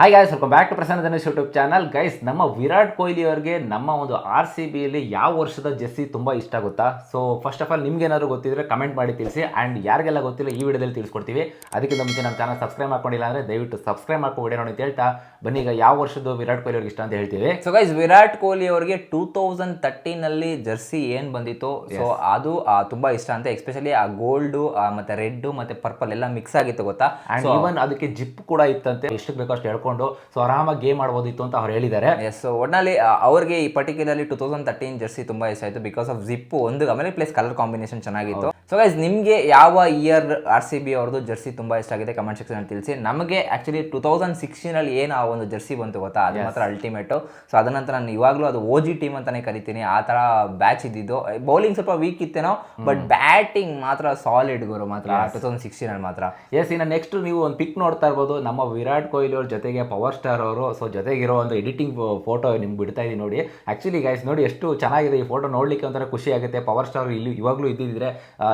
Hi guys welcome back to Prasanna Dhanush YouTube channel guys ನಮ್ಮ ವಿರಾಟ್ ಕೊಹ್ಲಿ ಅವರಿಗೆ ನಮ್ಮ ಒಂದು ಆರ್ ಸಿ ಬಿಯಲ್ಲಿ ಯಾವ ವರ್ಷದ ಜೆಸ್ಸಿ ತುಂಬ ಇಷ್ಟ ಆಗುತ್ತಾ ಸೊ ಫಸ್ಟ್ ಆಫ್ ಆಲ್ ನಿಮ್ಗೆ ಏನಾದ್ರು ಗೊತ್ತಿದ್ರೆ ಕಮೆಂಟ್ ಮಾಡಿ ತಿಳಿಸಿ. ಆ್ಯಂಡ್ ಯಾರಿಗೆಲ್ಲ ಗೊತ್ತಿಲ್ಲ ಈ ವಿಡಿಯೋದಲ್ಲಿ ತಿಳಿಸ್ಕೊಡ್ತೀವಿ. ಅದಕ್ಕಿಂತ ಮುಂಚೆ ನಮ್ಮ ಚಾನಲ್ ಸಬ್ಸ್ಕ್ರೈಬ್ ಮಾಡ್ಕೊಂಡಿಲ್ಲ ಅಂದರೆ ದಯವಿಟ್ಟು ಸಬ್ಸ್ಕ್ರೈಬ್ ಮಾಡ್ಕೊಂಡು ನೋಡಿ ಅಂತ ಹೇಳ್ತಾ. ಬನ್ನಿ ಈಗ ಯಾವ ವರ್ಷದ ವಿರಾಟ್ ಕೊಹ್ಲಿ ಅವ್ರಿಗೆ ಇಷ್ಟ ಅಂತ ಹೇಳ್ತೀವಿ. ಸೊ ಗೈಸ್ ವಿರಾಟ್ ಕೊಹ್ಲಿ ಅವರಿಗೆ ಟೂ ತೌಸಂಡ್ ತರ್ಟೀನ್ ಅಲ್ಲಿ ಜರ್ಸಿ ಏನ್ ಬಂದಿತ್ತು? ಸೊ ಅದು ತುಂಬಾ ಇಷ್ಟ ಅಂತ ಎಸ್ಪೆಷಲಿ ಆ ಗೋಲ್ಡ್ ಮತ್ತೆ ರೆಡ್ ಮತ್ತೆ ಪರ್ಪಲ್ ಎಲ್ಲ ಮಿಕ್ಸ್ ಆಗಿತ್ತು ಗೊತ್ತಾ? ಆ್ಯಂಡ್ ಈವನ್ ಅದಕ್ಕೆ ಜಿಪ್ ಕೂಡ ಇತ್ತಂತೆ. ಎಷ್ಟು ಬೇಕೋ ಅಷ್ಟು ಹೇಳ್ಕೊಂಡು ಸೊ ಆರಾಮಾಗಿ ಗೇಮ್ ಆಡ್ಬೋದಿತ್ತು ಅಂತ ಅವ್ರು ಹೇಳಿದ್ದಾರೆ. ಎಸ್ ಒಟ್ನಲ್ಲಿ ಅವ್ರಿಗೆ ಈ particularly two thousand thirteen jersey ತುಂಬ ಇಷ್ಟ ಆಯಿತು ಬಿಕಾಸ್ ಆಫ್ ಜಿಪ್ಪು ಒಂದು, ಆಮೇಲೆ ಪ್ಲಸ್ ಕಲರ್ ಕಾಂಬಿನೇಷನ್ ಚೆನ್ನಾಗಿತ್ತು. ಸೊ ಗೈಸ್ ನಿಮಗೆ ಯಾವ ಇಯರ್ ಆರ್ ಸಿ ಬಿ ಅವ್ರದ್ದು ಜರ್ಸಿ ತುಂಬ ಇಷ್ಟ ಆಗಿದೆ? ಕಮೆಂಟ್ ಸೆಕ್ಷನ್ ಅಲ್ಲಿ ತಿಳಿಸಿ. ನಮಗೆ ಆ್ಯಕ್ಚುಲಿ ಟೂ ತೌಸಂಡ್ ಸಿಕ್ಸ್ಟೀನ್ ಅಲ್ಲಿ ಏನು ಆ ಒಂದು ಜರ್ಸಿ ಬಂತು ಗೊತ್ತಾ? ಅದು ಮಾತ್ರ ಅಲ್ಟಿಮೇಟು ಸೊ ಅದ ನಂತರ ನಾನು ಇವಾಗಲೂ ಅದು ಓ ಜಿ ಟೀಮ್ ಅಂತಲೇ ಕರಿತೀನಿ. ಆ ಥರ ಬ್ಯಾಚ್ ಇದ್ದಿದ್ದು. ಬೌಲಿಂಗ್ ಸ್ವಲ್ಪ ವೀಕ್ ಇತ್ತೇನೋ ಬಟ್ ಬ್ಯಾಟಿಂಗ್ ಮಾತ್ರ ಸಾಲಿಡ್ ಗುರು ಮಾತ್ರ ಟೂ ತೌಸಂಡ್ ಸಿಕ್ಸ್ಟೀನ್ ಅಲ್ಲಿ ಮಾತ್ರ. ಎಸ್ ಇನ್ನು ನೆಕ್ಸ್ಟ್ ನೀವು ಒಂದು ಪಿಕ್ ನೋಡ್ತಾ ಇರ್ಬೋದು. ನಮ್ಮ ವಿರಾಟ್ ಕೊಹ್ಲಿ ಅವ್ರ ಜೊತೆಗೆ ಪವರ್ ಸ್ಟಾರ್ ಅವರು. ಸೊ ಜೊತೆಗಿರೋ ಒಂದು ಎಡಿಟಿಂಗ್ ಫೋಟೋ ನಿಮ್ಗೆ ಬಿಡ್ತಾ ಇದೀನಿ ನೋಡಿ. ಆ್ಯಕ್ಚುಲಿ ಗೈಸ್ ನೋಡಿ ಎಷ್ಟು ಚೆನ್ನಾಗಿದೆ ಈ ಫೋಟೋ ನೋಡ್ಲಿಕ್ಕೆ ಒಂಥರ ಖುಷಿ ಆಗುತ್ತೆ. ಪವರ್ ಸ್ಟಾರ್ ಇಲ್ಲಿ ಇವಾಗಲೂ ಇದ್ದಿದ್ರೆ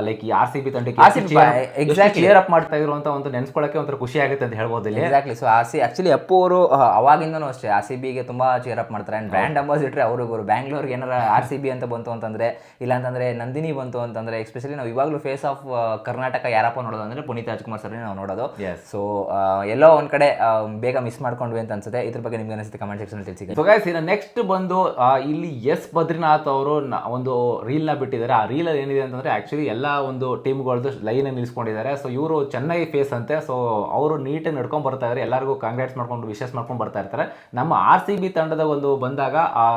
ಲೈಕ್ ಈ ಆರ್ ಸಿ ಬಿ ತಂಡಕ್ಕೆ exactly. ಕ್ಲಿಯರ್ ಅಪ್ ಮಾಡ್ತಾ ಇರುವಂತ ಒಂದು ನೆನ್ಸ್ಕೊಳಕ್ಕೆ ಒಂಥರ ಖುಷಿ ಆಗುತ್ತೆ ಅಂತ ಹೇಳ್ಬೋದು ಇಲ್ಲಿ. Exactly so R C actually Appu ಅವರು ಅವಾಗಿಂದನೂ ಅಷ್ಟೇ ಆರ್ ಸಿ ಬಿಗೆ ತುಂಬಾ ಚೇರ್ ಅಪ್ ಮಾಡ್ತಾರೆ. ಅಂಡ್ ಬ್ರ್ಯಾಂಡ್ ಅಂಬಾಸಿಟ್ರೆ ಅವರು ಗುರು ಬ್ಯಾಂಗ್ಳೂರ್ಗೆ ಏನಾರ ಆರ್ ಸಿ ಬಿ ಅಂತ ಬಂತು ಅಂತಂದ್ರೆ ಇಲ್ಲ ಅಂತಂದ್ರೆ ನಂದಿನಿ ಬಂತು ಅಂತಂದ್ರೆ ಎಸ್ಪೆಷಲಿ ನಾವು ಇವಾಗಲೂ ಫೇಸ್ ಆಫ್ ಕರ್ನಾಟಕ ಯಾರಪ್ಪ ನೋಡೋದು ಅಂದ್ರೆ ಪುನೀತ್ ರಾಜ್ಕುಮಾರ್ ಸರ್ ನಾವು ನೋಡೋದು. ಸೊ ಎಲ್ಲೋ ಒಂದ್ ಕಡೆ ಬೇಗ ಮಿಸ್ ಮಾಡ್ಕೊಂಡ್ವಿ ಅಂತ ಅನ್ಸುತ್ತೆ. ಇದ್ರ ಬಗ್ಗೆ ನಿಮ್ಗೆ ಅನಿಸುತ್ತೆ ಕಮೆಂಟ್ ಸೆಕ್ಷನ್ ತಿಳಿಸಿ. ಸೊ ಗೈಸ್ ಇನ್ನು ನೆಕ್ಸ್ಟ್ ಬಂದು ಇಲ್ಲಿ ಎಸ್ ಬದ್ರಿನಾಥ್ ಅವರು ಒಂದು ರೀಲ್ನ ಬಿಟ್ಟಿದ್ದಾರೆ. ಆ ರೀಲ್ ಏನಿದೆ ಅಂತಂದ್ರೆ ಆಕ್ಚುಲಿ ಎಲ್ಲ ಒಂದು ಟೀಮ್ಗಳದ್ದು ಲೈನ್ ನಿಲ್ಸ್ಕೊಂಡಿದ್ದಾರೆ. ಸೊ ಇವರು ಚೆನ್ನೈ ಫೇಸ್ ಅಂತೆ. ಸೊ ಅವರು ನೀಟಾಗಿ ನಡ್ಕೊಂಡು ಬರ್ತಾ ಇದ್ದಾರೆ ಎಲ್ಲರಿಗೂ ಕಾಂಗ್ರೆಟ್ಸ್ ಮಾಡ್ಕೊಂಡು ವಿಶಸ್ ಮಾಡ್ಕೊಂಡು ಬರ್ತಾ ಇರ್ತಾರೆ. ನಮ್ಮ ಆರ್ ಸಿ ಬಿ ತಂಡದ ಒಂದು ಬಂದಾಗ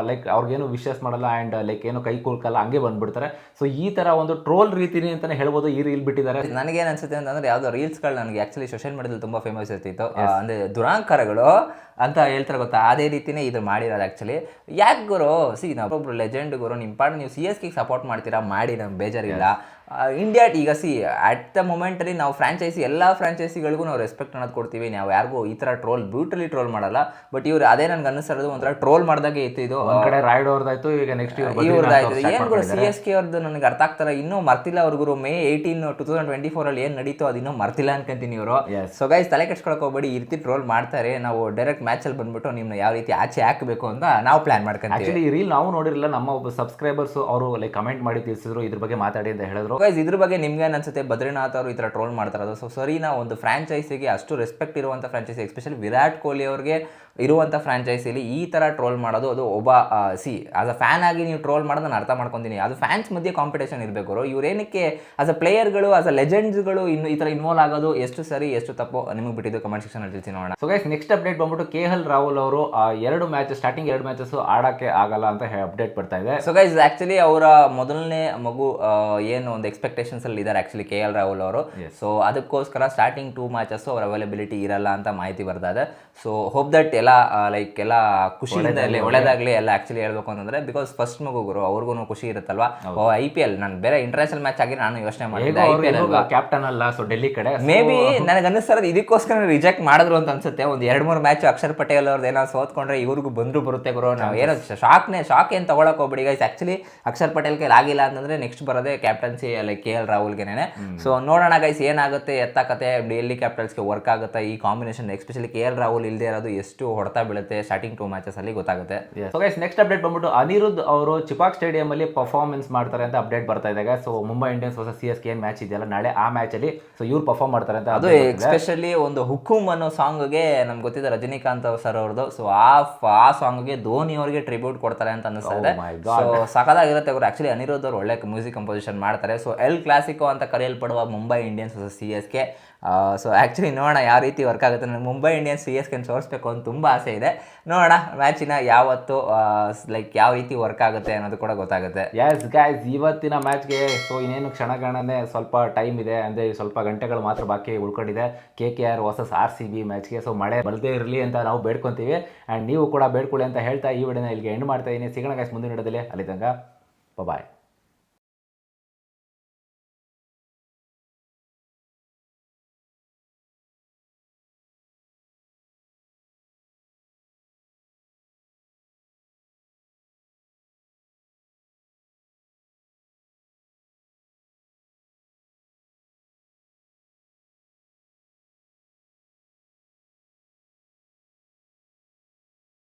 ಲೈಕ್ ಅವ್ರಿಗೇನು ವಿಶಸ್ ಮಾಡಲ್ಲ ಆ್ಯಂಡ್ ಲೈಕ್ ಏನು ಕೈ ಕುಲ್ಕಲ್ಲ ಹಂಗೆ ಬಂದ್ಬಿಡ್ತಾರೆ. ಸೊ ಈ ತರ ಒಂದು ಟ್ರೋಲ್ ರೀತಿನಿ ಅಂತಾನೆ ಹೇಳ್ಬೋದು ಈ ರೀಲ್ ಬಿಟ್ಟಿದ್ದಾರೆ. ನನಗೇನು ಅನ್ಸುತ್ತೆ ಅಂತಂದ್ರೆ ಯಾವ್ದೋ ರೀಲ್ಸ್ಗಳು ನನಗೆ ಆಕ್ಚುಲಿ ಸೋಷಿಯಲ್ ಮೀಡಿಯಾದಲ್ಲಿ ತುಂಬಾ ಫೇಮಸ್ ಇರ್ತಿತ್ತು. ಅಂದ್ರೆ ದುರಾಂಕಾರಗಳು ಅಂತ ಹೇಳ್ತಾರೆ ಗೊತ್ತಾ? ಅದೇ ರೀತಿನೇ ಇದು ಮಾಡಿರೋದು ಆಕ್ಚುಲಿ ಯಾಕೆ ಗುರು? ಸಿ ನಾವೊಬ್ರು ಲೆಜೆಂಡ್ ಗುರು ನಿಮ್ಮ ಪಾಡು ನೀವು ಸಿ ಎಸ್ಗೆ ಸಪೋರ್ಟ್ ಮಾಡ್ತೀರಾ? ಮಾಡಿ ನಮ್ಗೆ ಬೇಜಾರಿಲ್ಲ. ಇಂಡಿಯಾ ಈಗ ಸಿ ಅಟ್ ದ ಮೊಮೆಂಟಲ್ಲಿ ನಾವು ಫ್ರಾಂಚೈಸಿ ಎಲ್ಲ ಫ್ರಾಂಚೈಸಿಗಳಿಗೂ ನಾವು ರೆಸ್ಪೆಕ್ಟ್ ಅನ್ನೋದು ಕೊಡ್ತೀವಿ. ನಾವು ಯಾರಿಗೂ ಈ ಥರ ಟ್ರೋಲ್ ಬ್ಯೂಟಲಿ ಟ್ರೋಲ್ ಮಾಡಲ್ಲ. ಬಟ್ ಇವ್ರು ಅದೇ ನನ್ಗೆ ಅನ್ನಿಸ್ತಿರೋದು ಒಂಥರ ಟ್ರೋಲ್ ಮಾಡಿದಾಗೆ ಇತ್ತು ಇದು. ಒಂದು ಕಡೆ ರಾಯ್ಡ್ ಅವ್ರದ್ದಾಯ್ತು ಈಗ ನೆಕ್ಸ್ಟ್ ಇವ್ರದ್ದಾಯ್ತು ಏನು ಕೂಡ ಸಿ ಎಸ್ ಕೆ ಅವ್ರದ್ದು ನನಗೆ ಅರ್ಥ ಆಗ್ತಾರೆ? ಇನ್ನೂ ಮರ್ತಿಲ್ಲ ಅವ್ರಿಗೂ May eighteen two thousand twenty ಫೋರಲ್ಲಿ ಏನು ನಡೀತು ಅದು ಇನ್ನೂ ಮರ್ತಿಲ್ಲ ಅನ್ಕೊಂತೀನಿ ಇವರು. ಸೊ ಗೈಸ್ ತಲೆ ಕೆಡ್ಸ್ಕೊಳಕ್ ಹೋಗ್ಬೇಡಿ. ಈ ರೀತಿ ಟ್ರೋಲ್ ಮಾಡ್ತಾರೆ. ನಾವು ಡೈರೆಕ್ಟ್ ಮ್ಯಾಚಲ್ಲಿ ಬಂದ್ಬಿಟ್ಟು ನಿಮ್ಮನ್ನ ಯಾವ ರೀತಿ ಆಚೆ ಹಾಕಬೇಕು ಅಂತ ನಾವು ಪ್ಲಾನ್ ಮಾಡ್ಕೊಂತೀವಿ. ಈ ರೀಲ್ ನಾವು ನೋಡಿರಲಿಲ್ಲ. ನಮ್ಮ ಒಬ್ಬ ಸಬ್ಸ್ಕ್ರೈಬರ್ಸ್ ಅವರು ಲೈಕ್ ಕಮೆಂಟ್ ಮಾಡಿ ತಿಳಿಸಿದ್ರು ಇದ್ರ ಬಗ್ಗೆ ಮಾತಾಡಿ ಅಂತ ಹೇಳಿದ್ರು. ಗೈಸ್ ಇದ್ರ ಬಗ್ಗೆ ನಿಮ್ಗೆ ಅನ್ಸುತ್ತೆ? ಬದ್ರಿನಾಥ್ ಅವರು ಈ ತರ ಟ್ರೋಲ್ ಮಾಡ್ತಾರದು ಸೊ ಸರಿನಾ, ಒಂದು ಫ್ರಾಂಚೈಸಿಗೆ ಅಷ್ಟು ರೆಸ್ಪೆಕ್ಟ್ ಇರುವಂತ ಫ್ರಾಂಚೈಸಿ ಎಸ್ಪೆಷಲಿ ವಿರಾಟ್ ಕೊಹ್ಲಿ ಅವ್ರಿಗೆ ಇರುವಂತ ಫ್ರಾಂಚೈಸಿಲಿ ಈ ಥರ ಟ್ರೋಲ್ ಮಾಡೋದು ಅದು ಒಬ್ಬ ಸಿ ಆಸ್ ಅ ಫ್ಯಾನ್ ಆಗಿ ನೀವು ಟ್ರೋಲ್ ಮಾಡೋದು ನಾನು ಅರ್ಥ ಮಾಡ್ಕೊತೀನಿ. ಅದು ಫ್ಯಾನ್ಸ್ ಮಧ್ಯೆ ಕಾಂಪಿಟೇಷನ್ ಇರಬೇಕು ಇವ್ರೇನಕ್ಕೆ ಆಸ್ ಅ ಪ್ಲೇಯರ್ಗಳು ಆಸ್ ಅ ಲೆಜೆಂಡ್ಸ್ಗಳು ಇನ್ನು ಈ ಥರ ಇನ್ವಾಲ್ವ್ ಆಗೋದು ಎಷ್ಟು ಸರಿ ಎಷ್ಟು ತಪ್ಪು ನಿಮಗೆ ಬಿಟ್ಟಿದ್ದು ಕಮೆಂಟ್ ಸೆಕ್ಷನ್ ಅಲ್ಲಿ ತಿಳಿಸಿ ನೋಡೋಣ. ಸೊ ಗೈಸ್ ನೆಕ್ಸ್ಟ್ ಅಪ್ಡೇಟ್ ಬಂದ್ಬಿಟ್ಟು ಕೆ ಎಲ್ ರಾಹುಲ್ ಅವರು ಎರಡು ಮ್ಯಾಚ್ ಸ್ಟಾರ್ಟಿಂಗ್ ಎರಡು ಮ್ಯಾಚಸ್ ಆಡಕ್ಕೆ ಆಗಲ್ಲ ಅಂತ ಅಪ್ಡೇಟ್ ಬರ್ತಾ ಇದೆ. ಸೊ ಗೈಸ್ ಆಕ್ಚುಲಿ ಅವರ ಮೊದಲನೇ ಮಗು ಏನು ಒಂದು ಎಕ್ಸ್ಪೆಕ್ಟೇಷನ್ಸ್ ಅಲ್ಲಿ ಇದ್ದಾರೆ ಆಕ್ಚುಲಿ ಕೆ ಎಲ್ ರಾಹುಲ್ ಅವರು. ಸೊ ಅದಕ್ಕೋಸ್ಕರ ಸ್ಟಾರ್ಟಿಂಗ್ ಟೂ ಮ್ಯಾಚಸ್ ಅವ್ರ ಅವೈಲಬಿಲಿಟಿ ಇರಲ್ಲ ಅಂತ ಮಾಹಿತಿ ಬರ್ತಾ ಇದೆ. ಸೊ ಹೋಪ್ ದಟ್ ಎಲ್ಲ ಲೈಕ್ ಎಲ್ಲ ಖುಷಿಯಿಂದ ಒಳ್ಳೇದಾಗ್ಲಿ ಎಲ್ಲ ಆಕ್ಚುಲಿ ಹೇಳ್ಬೇಕು ಅಂತಂದ್ರೆ ಬಿಕಾಸ್ ಫಸ್ಟ್ ಮಗು ಗುರು ಅವ್ರಿಗೂ ಖುಷಿ ಇರುತ್ತಲ್ವಾ? ಓ ಐ ಪಿ ಎಲ್ ನಾನು ಬೇರೆ ಇಂಟರ್ನ್ಯಾಷನಲ್ ಮ್ಯಾಚ್ ಆಗಿ ನಾನು ಯೋಚನೆ ಮಾಡಿದ್ದೆ ಐ ಪಿ ಎಲ್ ಅಲ್ವಾ? ಕ್ಯಾಪ್ಟನ್ ಅಲ್ಲ ಸೊ ಡೆಲ್ಲಿ ಕಡೆ ಮೇ ಬಿ ನನಗೆ ಅನ್ನಿಸ್ತಾರದು ಇದಕ್ಕೋಸ್ಕರ ರಿಜೆಕ್ಟ್ ಮಾಡಿದ್ರು ಅಂತ ಅನ್ಸುತ್ತೆ. ಒಂದು ಎರಡು ಮೂರು ಮ್ಯಾಚ್ ಅಕ್ಷರ್ ಪಟೇಲ್ ಅವ್ರದ್ದು ಏನೋ ಸೋತ್ಕೊಂಡ್ರೆ ಇವ್ರಿಗೂ ಬಂದ್ರು ಬರುತ್ತೆ ಗುರು. ನಾವು ಏನೋ ಶಾಕ್ನೇ ಶಾಕ್ ಏನು ತಗೊಳಕ್ ಹೋಗ್ಬಿಡಿ ಗೈಸ್ ಆಕ್ಚುಲಿ ಅಕ್ಷರ್ ಪಟೇಲ್ ಕೈಲಿ ಆಗಿಲ್ಲ ಅಂತಂದ್ರೆ ನೆಕ್ಸ್ಟ್ ಬರೋದೇ ಕ್ಯಾಪ್ಟನ್ಸಿ ಲೈಕ್ ಕೆ ಎಲ್ ರಾಹುಲ್ಗೆನೆ ಸೊ ನೋಡೋಣ ಗೈಸ್ ಏನಾಗುತ್ತೆ ಎತ್ತಾಕತೆ ಡೆಲ್ಲಿ ಕ್ಯಾಪಿಟಲ್ಸ್ಗೆ ವರ್ಕ್ ಆಗುತ್ತೆ ಈ combination especially K L Rahul ಇಲ್ಲದೆ ಇರೋದು ಎಷ್ಟು ಹೊಡೆತ ಬೀಳುತ್ತೆ ಸ್ಟಾರ್ಟಿಂಗ್ ಟೂ ಮ್ಯಾಚಸ್ ಅಲ್ಲಿ ಗೊತ್ತಾಗುತ್ತೆ. ಸೊ ಗೈಸ್ ನೆಕ್ಸ್ಟ್ ಅಪ್ಡೇಟ್ ಬಂದ್ಬಿಟ್ಟು ಅನಿರುದ್ಧ್ ಅವರು ಚಿಪಾಕ್ ಸ್ಟೇಡಿಯಂ ಅಲ್ಲಿ ಪರ್ಫಾರ್ಮೆನ್ಸ್ ಮಾಡ್ತಾರೆ ಅಂತ ಅಪ್ಡೇಟ್ ಬರ್ತಾ ಇದೆ ಸೊ ಮುಂಬೈ ಇಂಡಿಯನ್ಸ್ ಹೊಸ ಸಿ ಎಸ್ ಕೆ ಏನ್ ಮ್ಯಾಚ್ ಇದೆಯಲ್ಲ ನಾಳೆ ಆ ಮ್ಯಾಚ್ ಅಲ್ಲಿ ಸೊ ಇವ್ರು ಪರ್ಫಾರ್ಮ್ ಮಾಡ್ತಾರೆ ಅಂತ ಅದು ಎಸ್ಪೆಷಲಿ ಒಂದು ಹುಕುಮ್ ಅನ್ನೋ ಸಾಂಗ್ಗೆ ನಮ್ಗೆ ಗೊತ್ತಿದೆ ರಜನಿಕಾಂತ್ ಸರ್ ಅವ್ರದ್ದು. ಸೊ ಆ ಫ- ಆ ಸಾಂಗ್ಗೆ ಧೋನಿ ಅವರಿಗೆ ಟ್ರಿಬ್ಯೂಟ್ ಕೊಡ್ತಾರೆ ಅಂತ ಅನಿಸ್ತಾ ಇದೆ. ಸೊ ಸಖದಾಗಿರುತ್ತೆ ಅವರು ಆಕ್ಚುಲಿ ಅನಿರುದ್ಧ್ ಅವ್ರು ಒಳ್ಳೆ ಮ್ಯೂಸಿಕ್ ಕಂಪೋಸಿಷನ್ ಮಾಡ್ತಾರೆ. ಸೊ ಎಲ್ ಕ್ಲಾಸಿಕೋ ಅಂತ ಕರೆಯಲ್ಪಡುವ Mumbai Indians C S K so actually ನೋಡೋಣ ಯಾವ ರೀತಿ ವರ್ಕ್ ಆಗುತ್ತೆ. ನನಗೆ ಮುಂಬೈ ಇಂಡಿಯನ್ಸ್ ಸಿ ಎಸ್ ಕೆನ್ ಸೋರಿಸ್ಬೇಕು ಅಂತ ತುಂಬ ಆಸೆ ಇದೆ. ನೋಡೋಣ ಮ್ಯಾಚಿನ ಯಾವತ್ತು ಲೈಕ್ ಯಾವ ರೀತಿ ವರ್ಕ್ ಆಗುತ್ತೆ ಅನ್ನೋದು ಕೂಡ ಗೊತ್ತಾಗುತ್ತೆ. ಎಸ್ ಗಾಯ್ಸ್ ಇವತ್ತಿನ ಮ್ಯಾಚ್ಗೆ ಸೊ ಇನ್ನೇನು ಕ್ಷಣಗಣನೆ ಸ್ವಲ್ಪ ಟೈಮ್ ಇದೆ. ಅಂದರೆ ಸ್ವಲ್ಪ ಗಂಟೆಗಳು ಮಾತ್ರ ಬಾಕಿ ಉಳ್ಕೊಂಡಿದೆ. K K R versus R C B ಮ್ಯಾಚ್ಗೆ so ಮಳೆ ಬರದೇ ಇರಲಿ ಅಂತ ನಾವು ಬೇಡ್ಕೊತೀವಿ. ಆ್ಯಂಡ್ ನೀವು ಕೂಡ ಬೇಡ್ಕೊಳ್ಳಿ ಅಂತ ಹೇಳ್ತಾ ಈ ವಿಡಿಯೋನ ಇಲ್ಲಿಗೆ ಎಂಡ್ ಮಾಡ್ತಾ ಇದ್ದೀನಿ ಸಿಗೋಣ ಗಾಯ್ಸ್ ಮುಂದಿನ ವಿಡಿಯೋದಲ್ಲಿ. ಅಲ್ಲಿ ಬಾಯ್